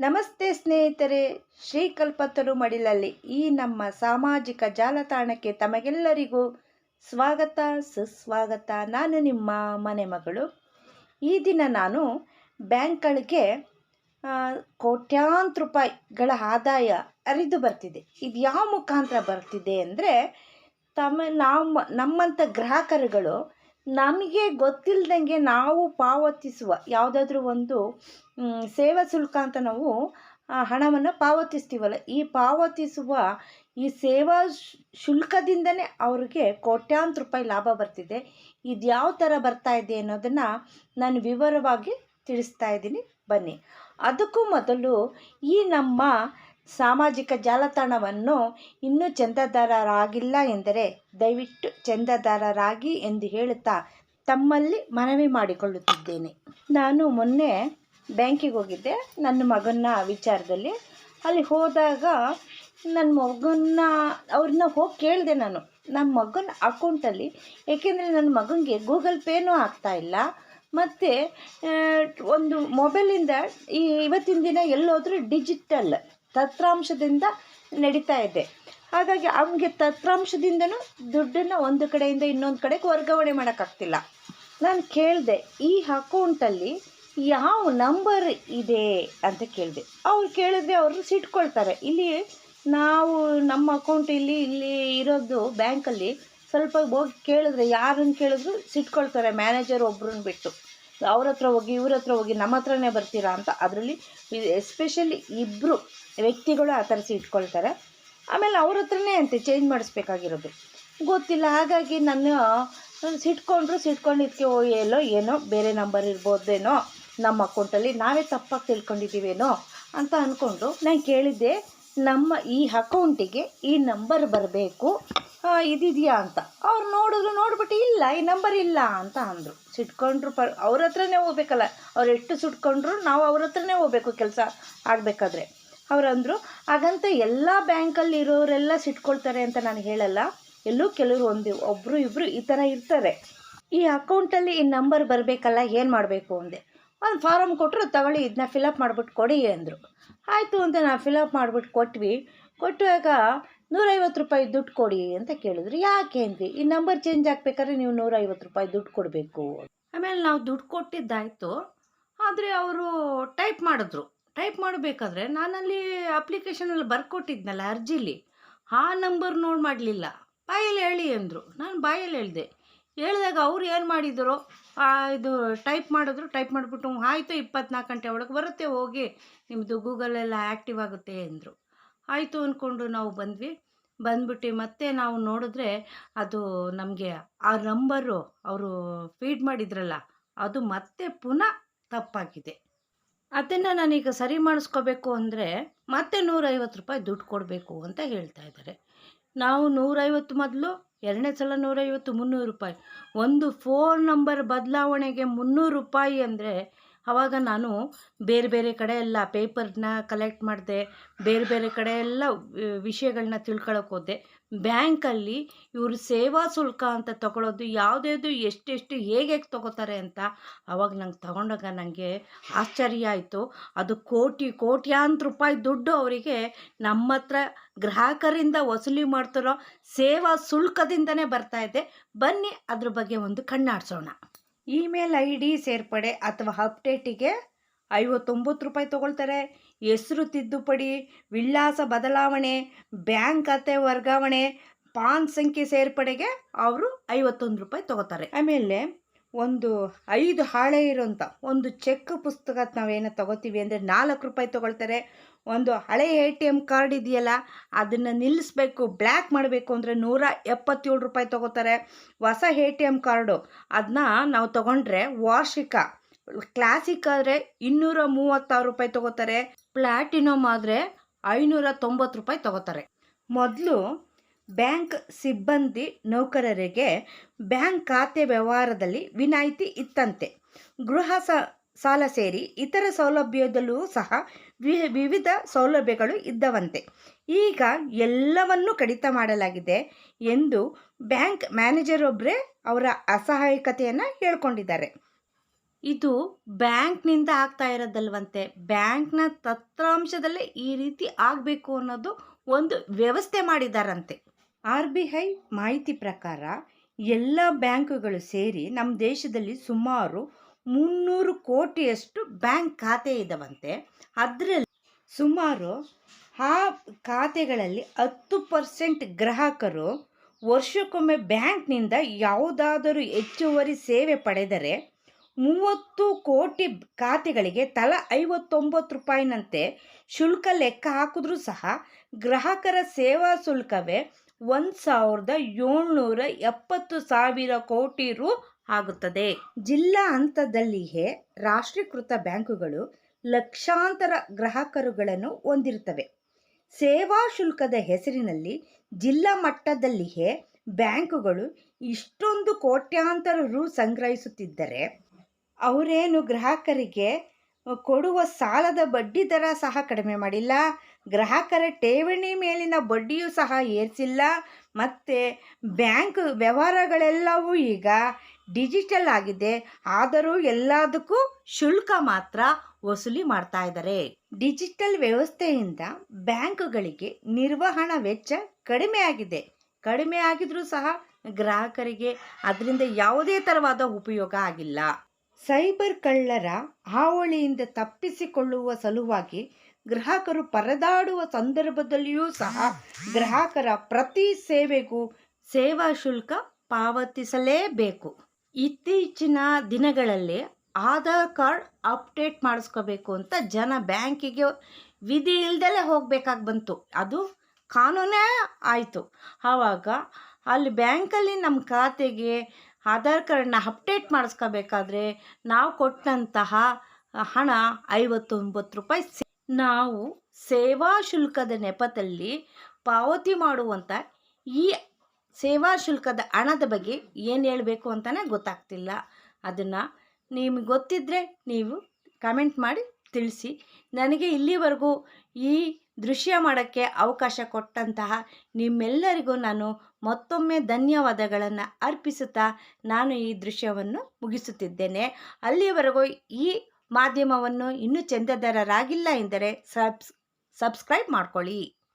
ನಮಸ್ತೆ ಸ್ನೇಹಿತರೆ, ಶ್ರೀಕಲ್ಪತರು ಮಡಿಲಲ್ಲಿ ಈ ನಮ್ಮ ಸಾಮಾಜಿಕ ಜಾಲತಾಣಕ್ಕೆ ತಮಗೆಲ್ಲರಿಗೂ ಸ್ವಾಗತ, ಸುಸ್ವಾಗತ. ನಾನು ನಿಮ್ಮ ಮನೆ ಮಗಳು. ಈ ದಿನ ನಾನು ಬ್ಯಾಂಕ್ಗಳಿಗೆ ಕೋಟ್ಯಾಂತ ಕೋಟ್ಯಾಂತರ ರೂಪಾಯಿಗಳ ಆದಾಯ ಅರಿದು ಬರ್ತಿದೆ. ಇದು ಯಾವ ಮುಖಾಂತರ ಬರ್ತಿದೆ ಅಂದರೆ, ತಮ್ಮ ನಮ್ಮ ನಮ್ಮಂಥ ಗ್ರಾಹಕರುಗಳು ನಮಗೆ ಗೊತ್ತಿಲ್ಲದಂಗೆ ನಾವು ಪಾವತಿಸುವ ಯಾವುದಾದ್ರೂ ಒಂದು ಸೇವಾ ಶುಲ್ಕ ಅಂತ ನಾವು ಹಣವನ್ನು ಪಾವತಿಸ್ತೀವಲ್ಲ, ಈ ಪಾವತಿಸುವ ಈ ಸೇವಾ ಶುಲ್ಕದಿಂದನೇ ಅವ್ರಿಗೆ ಕೋಟ್ಯಾಂತರ ರೂಪಾಯಿ ಲಾಭ ಬರ್ತಿದೆ. ಇದು ಯಾವ ಥರ ಬರ್ತಾ ಇದೆ ಅನ್ನೋದನ್ನು ನಾನು ವಿವರವಾಗಿ ತಿಳಿಸ್ತಾ ಇದ್ದೀನಿ. ಬನ್ನಿ. ಅದಕ್ಕೂ ಮೊದಲು ಈ ನಮ್ಮ ಸಾಮಾಜಿಕ ಜಾಲತಾಣವನ್ನು ಇನ್ನೂ ಚಂದಾದಾರರಾಗಿಲ್ಲ ಎಂದರೆ ದಯವಿಟ್ಟು ಚಂದಾದಾರರಾಗಿ ಎಂದು ಹೇಳುತ್ತಾ ತಮ್ಮಲ್ಲಿ ಮನವಿ ಮಾಡಿಕೊಳ್ಳುತ್ತಿದ್ದೇನೆ. ನಾನು ಮೊನ್ನೆ ಬ್ಯಾಂಕಿಗೆ ಹೋಗಿದ್ದೆ. ನನ್ನ ಮಗನ ವಿಚಾರದಲ್ಲಿ ಅಲ್ಲಿ ಹೋದಾಗ ನನ್ನ ಮಗನ್ನ ಅವ್ರನ್ನ ಹೋಗಿ ಕೇಳಿದೆ ನಾನು. ನನ್ನ ಮಗನ ಅಕೌಂಟಲ್ಲಿ, ಏಕೆಂದರೆ ನನ್ನ ಮಗನಿಗೆ ಗೂಗಲ್ ಪೇನೂ ಆಗ್ತಾ ಇಲ್ಲ. ಮತ್ತು ಒಂದು ಮೊಬೈಲಿಂದ ಈ ಇವತ್ತಿನ ದಿನ ಎಲ್ಲೋದರೂ ಡಿಜಿಟಲ್. ತಂತ್ರಾಂಶದಿಂದ ನಡೀತಾ ಇದೆ. ಹಾಗಾಗಿ ಅವನಿಗೆ ತತ್ರಾಂಶದಿಂದನೂ ದುಡ್ಡನ್ನು ಒಂದು ಕಡೆಯಿಂದ ಇನ್ನೊಂದು ಕಡೆಗೆ ವರ್ಗಾವಣೆ ಮಾಡೋಕ್ಕಾಗ್ತಿಲ್ಲ. ನಾನು ಕೇಳಿದೆ, ಈ ಅಕೌಂಟಲ್ಲಿ ಯಾವ ನಂಬರ್ ಇದೆ ಅಂತ ಕೇಳಿದೆ. ಅವ್ರು ಕೇಳಿದ್ರೆ ಅವರು ಸಿಟ್ಕೊಳ್ತಾರೆ. ಇಲ್ಲಿ ನಾವು ನಮ್ಮ ಅಕೌಂಟ್ ಇಲ್ಲಿ ಇಲ್ಲಿ ಇರೋದು ಬ್ಯಾಂಕಲ್ಲಿ ಸ್ವಲ್ಪ ಹೋಗಿ ಕೇಳಿದ್ರೆ ಯಾರನ್ನು ಕೇಳಿದ್ರು ಸಿಟ್ಕೊಳ್ತಾರೆ, ಮ್ಯಾನೇಜರ್ ಒಬ್ರನ್ನ ಬಿಟ್ಟು. ಅವ್ರ ಹತ್ರ ಹೋಗಿ ಇವ್ರ ಹತ್ರ ಹೋಗಿ ನಮ್ಮ ಹತ್ರನೇ ಬರ್ತೀರಾ ಅಂತ. ಅದರಲ್ಲಿ, ಎಸ್ಪೆಷಲಿ ಇಬ್ಬರು ವ್ಯಕ್ತಿಗಳು ಆ ಥರ ಸಿಟ್ಕೊಳ್ತಾರೆ ಆಮೇಲೆ ಅವ್ರ ಹತ್ರನೇ ಅಂತೆ ಚೇಂಜ್ ಮಾಡಿಸ್ಬೇಕಾಗಿರೋದು. ಗೊತ್ತಿಲ್ಲ, ಹಾಗಾಗಿ ನಾನು ಸಿಟ್ಕೊಂಡ್ರು ಸಿಟ್ಕೊಂಡಿದ್ದಕ್ಕೆ, ಓ, ಎಲ್ಲೋ ಏನೋ ಬೇರೆ ನಂಬರ್ ಇರ್ಬೋದೇನೋ ನಮ್ಮ ಅಕೌಂಟಲ್ಲಿ ನಾವೇ ತಪ್ಪಾಗಿ ತಿಳ್ಕೊಂಡಿದ್ದೀವೇನೋ ಅಂತ ಅಂದ್ಕೊಂಡು ನಾನು ಕೇಳಿದ್ದೆ, ನಮ್ಮ ಈ ಅಕೌಂಟಿಗೆ ಈ ನಂಬರ್ ಬರಬೇಕು ಇದಿದೆಯಾ ಅಂತ. ಅವ್ರು ನೋಡಿದ್ರು ನೋಡ್ಬಿಟ್ಟು, ಇಲ್ಲ, ಈ ನಂಬರ್ ಇಲ್ಲ ಅಂತ ಅಂದರು. ಸಿಟ್ಕೊಂಡ್ರು ಪ, ಅವ್ರ ಹತ್ರನೇ ಹೋಗ್ಬೇಕಲ್ಲ, ಅವ್ರು ಎಷ್ಟು ಸುಟ್ಕೊಂಡ್ರು, ನಾವು ಅವ್ರ ಹತ್ರನೇ ಹೋಗ್ಬೇಕು, ಕೆಲಸ ಆಗಬೇಕಾದ್ರೆ. ಅವ್ರು ಹಾಗಂತ ಎಲ್ಲ ಬ್ಯಾಂಕಲ್ಲಿ ಇರೋರೆಲ್ಲ ಸಿಟ್ಕೊಳ್ತಾರೆ ಅಂತ ನಾನು ಹೇಳಲ್ಲ. ಎಲ್ಲೂ ಕೆಲವರು ಒಂದು ಒಬ್ಬರು ಇಬ್ಬರು ಈ ಥರ ಇರ್ತಾರೆ. ಈ ಅಕೌಂಟಲ್ಲಿ ಈ ನಂಬರ್ ಬರಬೇಕಲ್ಲ, ಏನು ಮಾಡಬೇಕು? ಅಂದೆ. ಒಂದು ಫಾರಮ್ ಕೊಟ್ಟರು ತಗೊಳ್ಳಿ ಇದನ್ನ ಫಿಲಪ್ ಮಾಡಿಬಿಟ್ಟು ಕೊಡಿ, ಅಂದರು. ಆಯಿತು ಅಂತ ನಾವು ಫಿಲಪ್ ಮಾಡಿಬಿಟ್ಟು ಕೊಟ್ವಿ. ಕೊಟ್ಟಾಗ ನೂರೈವತ್ತು ರೂಪಾಯಿ ದುಡ್ಡು ಕೊಡಿ ಅಂತ ಕೇಳಿದ್ರು. ಯಾಕೆ ಅಂದ್ವಿ? ಈ ನಂಬರ್ ಚೇಂಜ್ ಆಗಬೇಕಾದ್ರೆ ನೀವು ನೂರೈವತ್ತು ರೂಪಾಯಿ ದುಡ್ಡು ಕೊಡಬೇಕು. ಆಮೇಲೆ ನಾವು ದುಡ್ಡು ಕೊಟ್ಟಿದ್ದಾಯಿತು. ಆದರೆ ಅವರು ಟೈಪ್ ಮಾಡಿದ್ರು. ಟೈಪ್ ಮಾಡಬೇಕಾದ್ರೆ ನಾನಲ್ಲಿ ಅಪ್ಲಿಕೇಶನಲ್ಲಿ ಬರ್ಕೊಟ್ಟಿದ್ನಲ್ಲ ಅರ್ಜಿಲಿ ಆ ನಂಬರ್ ನೋಡಿ ಮಾಡಲಿಲ್ಲ. ಬಾಯಲ್ಲಿ ಹೇಳಿ ಅಂದರು. ನಾನು ಬಾಯಲ್ಲಿ ಹೇಳಿದೆ. ಹೇಳಿದಾಗ ಅವ್ರು ಏನು ಮಾಡಿದರು? ಇದು ಟೈಪ್ ಮಾಡಿದ್ರು ಟೈಪ್ ಮಾಡಿಬಿಟ್ಟು "ಹ್ಞೂ, ಆಯಿತು ಇಪ್ಪತ್ನಾಲ್ಕು ಗಂಟೆ ಒಳಗೆ ಬರುತ್ತೆ ಹೋಗಿ ನಿಮ್ಮದು ಗೂಗಲೆಲ್ಲ ಆ್ಯಕ್ಟಿವ್ ಆಗುತ್ತೆ ಅಂದರು. ಆಯಿತು ಅಂದ್ಕೊಂಡು ನಾವು ಬಂದ್ವಿ. ಬಂದ್ಬಿಟ್ಟು ಮತ್ತೆ ನಾವು ನೋಡಿದ್ರೆ ಅದು ನಮಗೆ ಆ ನಂಬರು ಅವರು ಫೀಡ್ ಮಾಡಿದ್ರಲ್ಲ ಅದು ಮತ್ತೆ ಪುನಃ ತಪ್ಪಾಗಿದೆ. ಅದನ್ನು ನಾನೀಗ ಸರಿ ಮಾಡಿಸ್ಕೋಬೇಕು ಅಂದರೆ ಮತ್ತೆ ನೂರೈವತ್ತು ರೂಪಾಯಿ ದುಡ್ಡು ಕೊಡಬೇಕು ಅಂತ ಹೇಳ್ತಾ ಇದ್ದಾರೆ. ನಾವು ನೂರೈವತ್ತು ಮೊದಲು, ಎರಡನೇ ಸಲ ನೂರೈವತ್ತು ಮುನ್ನೂರು ರೂಪಾಯಿ. ಒಂದು ಫೋನ್ ನಂಬರ್ ಬದಲಾವಣೆಗೆ ಮುನ್ನೂರು ರೂಪಾಯಿ ಅಂದರೆ ಆವಾಗ ನಾನು ಬೇರೆ ಬೇರೆ ಕಡೆ ಎಲ್ಲ ಪೇಪರ್ನ ಕಲೆಕ್ಟ್ ಮಾಡಿದೆ, ಬೇರೆ ಬೇರೆ ಕಡೆ ಎಲ್ಲ ವಿಷಯಗಳನ್ನ ತಿಳ್ಕೊಳಕ್ಕೆ ಹೋದೆ. ಬ್ಯಾಂಕಲ್ಲಿ ಇವರು ಸೇವಾ ಶುಲ್ಕ ಅಂತ ತಗೊಳ್ಳೋದು ಯಾವುದ್ಯಾವುದು ಎಷ್ಟೆಷ್ಟು ಹೇಗೆ ಹೇಗೆ ತಗೋತಾರೆ ಅಂತ ಆವಾಗ ನಂಗೆ ತಗೊಂಡಾಗ ನನಗೆ ಆಶ್ಚರ್ಯ ಆಯಿತು. ಅದು ಕೋಟಿ ಕೋಟ್ಯಾಂತರ ರೂಪಾಯಿ ದುಡ್ಡು ಅವರಿಗೆ ನಮ್ಮ ಹತ್ರ ಗ್ರಾಹಕರಿಂದ ವಸೂಲಿ ಮಾಡ್ತಿರೋ ಸೇವಾ ಶುಲ್ಕದಿಂದನೇ ಬರ್ತಾ ಇದೆ. ಬನ್ನಿ ಅದ್ರ ಬಗ್ಗೆ ಒಂದು ಕಣ್ಣಾಡಿಸೋಣ. ಇಮೇಲ್ ಐ ಡಿ ಸೇರ್ಪಡೆ ಅಥವಾ ಅಪ್ಡೇಟಿಗೆ ಐವತ್ತೊಂಬತ್ತು ರೂಪಾಯಿ ತಗೊಳ್ತಾರೆ. ಹೆಸರು ತಿದ್ದುಪಡಿ, ವಿಳಾಸ ಬದಲಾವಣೆ, ಬ್ಯಾಂಕ್ ಖಾತೆ ವರ್ಗಾವಣೆ, ಪಾನ್ ಸಂಖ್ಯೆ ಸೇರ್ಪಡೆಗೆ ಅವರು ಐವತ್ತೊಂದು ರೂಪಾಯಿ ತಗೋತಾರೆ. ಆಮೇಲೆ ಒಂದು ಐದು ಹಾಳೆ ಇರೋಂಥ ಒಂದು ಚೆಕ್ ಪುಸ್ತಕ ನಾವೇನೋ ತಗೋತೀವಿ ಅಂದರೆ ನಾಲ್ಕು ರೂಪಾಯಿ ತೊಗೊಳ್ತಾರೆ. ಒಂದು ಹಳೆ ಎ ಟಿ ಎಂ ಕಾರ್ಡ್ ಇದೆಯಲ್ಲ, ಅದನ್ನು ನಿಲ್ಲಿಸ್ಬೇಕು ಬ್ಲ್ಯಾಕ್ ಮಾಡಬೇಕು ಅಂದರೆ ನೂರ ಎಪ್ಪತ್ತೇಳು ರೂಪಾಯಿ ತೊಗೋತಾರೆ. ಹೊಸ ಎ ಟಿ ಎಂ ಕಾರ್ಡು ಅದನ್ನ ನಾವು ತೊಗೊಂಡ್ರೆ ವಾರ್ಷಿಕ, ಕ್ಲಾಸಿಕ್ ಆದರೆ ಇನ್ನೂರ ಮೂವತ್ತಾರು ರೂಪಾಯಿ ತೊಗೋತಾರೆ. ಪ್ಲ್ಯಾಟಿನಮ್ ಆದರೆ ಐನೂರ ತೊಂಬತ್ತು ರೂಪಾಯಿ ತೊಗೋತಾರೆ. ಮೊದಲು ಬ್ಯಾಂಕ್ ಸಿಬ್ಬಂದಿ ನೌಕರರಿಗೆ ಬ್ಯಾಂಕ್ ಖಾತೆ ವ್ಯವಹಾರದಲ್ಲಿ ವಿನಾಯಿತಿ ಇತ್ತಂತೆ. ಗೃಹ ಸಾಲ ಸೇರಿ ಇತರ ಸೌಲಭ್ಯದಲ್ಲೂ ಸಹ ವಿವಿಧ ಸೌಲಭ್ಯಗಳು ಇದ್ದವಂತೆ. ಈಗ ಎಲ್ಲವನ್ನೂ ಕಡಿತ ಮಾಡಲಾಗಿದೆ ಎಂದು ಬ್ಯಾಂಕ್ ಮ್ಯಾನೇಜರ್ ಒಬ್ಬರೇ ಅವರ ಅಸಹಾಯಕತೆಯನ್ನು ಹೇಳ್ಕೊಂಡಿದ್ದಾರೆ. ಇದು ಬ್ಯಾಂಕ್ನಿಂದ ಆಗ್ತಾ ಇರೋದಲ್ವಂತೆ. ಬ್ಯಾಂಕ್ನ ತತ್ರಾಂಶದಲ್ಲೇ ಈ ರೀತಿ ಆಗಬೇಕು ಅನ್ನೋದು ಒಂದು ವ್ಯವಸ್ಥೆ ಮಾಡಿದಾರಂತೆ. ಆರ್ ಬಿ ಐ ಮಾಹಿತಿ ಪ್ರಕಾರ ಎಲ್ಲ ಬ್ಯಾಂಕುಗಳು ಸೇರಿ ನಮ್ಮ ದೇಶದಲ್ಲಿ ಸುಮಾರು ಮುನ್ನೂರು ಕೋಟಿಯಷ್ಟು ಬ್ಯಾಂಕ್ ಖಾತೆ ಇದ್ದವಂತೆ ಅದರಲ್ಲಿ ಸುಮಾರು ಆ ಖಾತೆಗಳಲ್ಲಿ ಹತ್ತು ಪರ್ಸೆಂಟ್ ಗ್ರಾಹಕರು ವರ್ಷಕ್ಕೊಮ್ಮೆ ಬ್ಯಾಂಕ್ನಿಂದ ಯಾವುದಾದರೂ ಹೆಚ್ಚುವರಿ ಸೇವೆ ಪಡೆದರೆ ಮೂವತ್ತು ಕೋಟಿ ಖಾತೆಗಳಿಗೆ ತಲಾ ಐವತ್ತೊಂಬತ್ತು ರೂಪಾಯಿನಂತೆ ಶುಲ್ಕ ಲೆಕ್ಕ ಹಾಕಿದ್ರೂ ಸಹ ಗ್ರಾಹಕರ ಸೇವಾ ಶುಲ್ಕವೇ ಒಂದು ಸಾವಿರದ ಏಳ್ನೂರ ಎಪ್ಪತ್ತು ಸಾವಿರ ಕೋಟಿ ರು ಆಗುತ್ತದೆ. ಜಿಲ್ಲಾ ಹಂತದಲ್ಲಿಯೇ ರಾಷ್ಟ್ರೀಕೃತ ಬ್ಯಾಂಕುಗಳು ಲಕ್ಷಾಂತರ ಗ್ರಾಹಕರುಗಳನ್ನು ಹೊಂದಿರುತ್ತವೆ. ಸೇವಾ ಶುಲ್ಕದ ಹೆಸರಿನಲ್ಲಿ ಜಿಲ್ಲಾ ಮಟ್ಟದಲ್ಲಿಯೇ ಬ್ಯಾಂಕುಗಳು ಇಷ್ಟೊಂದು ಕೋಟ್ಯಾಂತರ ರು ಸಂಗ್ರಹಿಸುತ್ತಿದ್ದರೆ ಅವರೇನು ಗ್ರಾಹಕರಿಗೆ ಕೊಡುವ ಸಾಲದ ಬಡ್ಡಿ ದರ ಸಹ ಕಡಿಮೆ ಮಾಡಿಲ್ಲ? ಗ್ರಾಹಕರ ಠೇವಣಿ ಮೇಲಿನ ಬಡ್ಡಿಯೂ ಸಹ ಏರಿಸಿಲ್ಲ. ಮತ್ತು ಬ್ಯಾಂಕ್ ವ್ಯವಹಾರಗಳೆಲ್ಲವೂ ಈಗ ಡಿಜಿಟಲ್ ಆಗಿದೆ. ಆದರೂ ಎಲ್ಲದಕ್ಕೂ ಶುಲ್ಕ ಮಾತ್ರ ವಸೂಲಿ ಮಾಡ್ತಾ ಇದ್ದಾರೆ. ಡಿಜಿಟಲ್ ವ್ಯವಸ್ಥೆಯಿಂದ ಬ್ಯಾಂಕುಗಳಿಗೆ ನಿರ್ವಹಣಾ ವೆಚ್ಚ ಕಡಿಮೆ ಆಗಿದೆ. ಕಡಿಮೆ ಆಗಿದ್ರೂ ಸಹ ಗ್ರಾಹಕರಿಗೆ ಅದರಿಂದ ಯಾವುದೇ ಥರವಾದ ಉಪಯೋಗ ಆಗಿಲ್ಲ. ಸೈಬರ್ ಕಳ್ಳರ ಹಾವಳಿಯಿಂದ ತಪ್ಪಿಸಿಕೊಳ್ಳುವ ಸಲುವಾಗಿ ಗ್ರಾಹಕರು ಪರದಾಡುವ ಸಂದರ್ಭದಲ್ಲಿಯೂ ಸಹ ಗ್ರಾಹಕರ ಪ್ರತಿ ಸೇವೆಗೂ ಸೇವಾ ಶುಲ್ಕ ಪಾವತಿಸಲೇಬೇಕು. ಇತ್ತೀಚಿನ ದಿನಗಳಲ್ಲಿ ಆಧಾರ್ ಕಾರ್ಡ್ ಅಪ್ಡೇಟ್ ಮಾಡಿಸ್ಕೋಬೇಕು ಅಂತ ಜನ ಬ್ಯಾಂಕಿಗೆ ವಿಧಿ ಇಲ್ದಲೇ ಹೋಗಬೇಕಾಗಿ ಬಂತು. ಅದು ಕಾನೂನೇ ಆಯಿತು. ಆವಾಗ ಅಲ್ಲಿ ಬ್ಯಾಂಕಲ್ಲಿ ನಮ್ಮ ಖಾತೆಗೆ ಆಧಾರ್ ಕಾರ್ಡನ್ನ ಅಪ್ಡೇಟ್ ಮಾಡಿಸ್ಕೋಬೇಕಾದ್ರೆ ನಾವು ಕೊಟ್ಟಂತಹ ಹಣ ಐವತ್ತೊಂಬತ್ತು ರೂಪಾಯಿ ನಾವು ಸೇವಾ ಶುಲ್ಕದ ನೆಪದಲ್ಲಿ ಪಾವತಿ ಮಾಡುವಂಥ ಈ ಸೇವಾ ಶುಲ್ಕದ ಹಣದ ಬಗ್ಗೆ ಏನು ಹೇಳಬೇಕು ಅಂತಲೇ ಗೊತ್ತಾಗ್ತಿಲ್ಲ. ಅದನ್ನು ನಿಮಗೆ ಗೊತ್ತಿದ್ದರೆ ನೀವು ಕಮೆಂಟ್ ಮಾಡಿ ತಿಳಿಸಿ. ನನಗೆ ಇಲ್ಲಿವರೆಗೂ ಈ ದೃಶ್ಯ ಮಾಡೋಕ್ಕೆ ಅವಕಾಶ ಕೊಟ್ಟಂತಹ ನಿಮ್ಮೆಲ್ಲರಿಗೂ ನಾನು ಮತ್ತೊಮ್ಮೆ ಧನ್ಯವಾದಗಳನ್ನು ಅರ್ಪಿಸುತ್ತಾ ನಾನು ಈ ದೃಶ್ಯವನ್ನು ಮುಗಿಸುತ್ತಿದ್ದೇನೆ. ಅಲ್ಲಿಯವರೆಗೂ ಈ ಮಾಧ್ಯಮವನ್ನು ಇನ್ನೂ ಚಂದದಾರರಾಗಿಲ್ಲ ಎಂದರೆ ಸಬ್ಸ್ ಸಬ್ಸ್ಕ್ರೈಬ್ ಮಾಡ್ಕೊಳ್ಳಿ.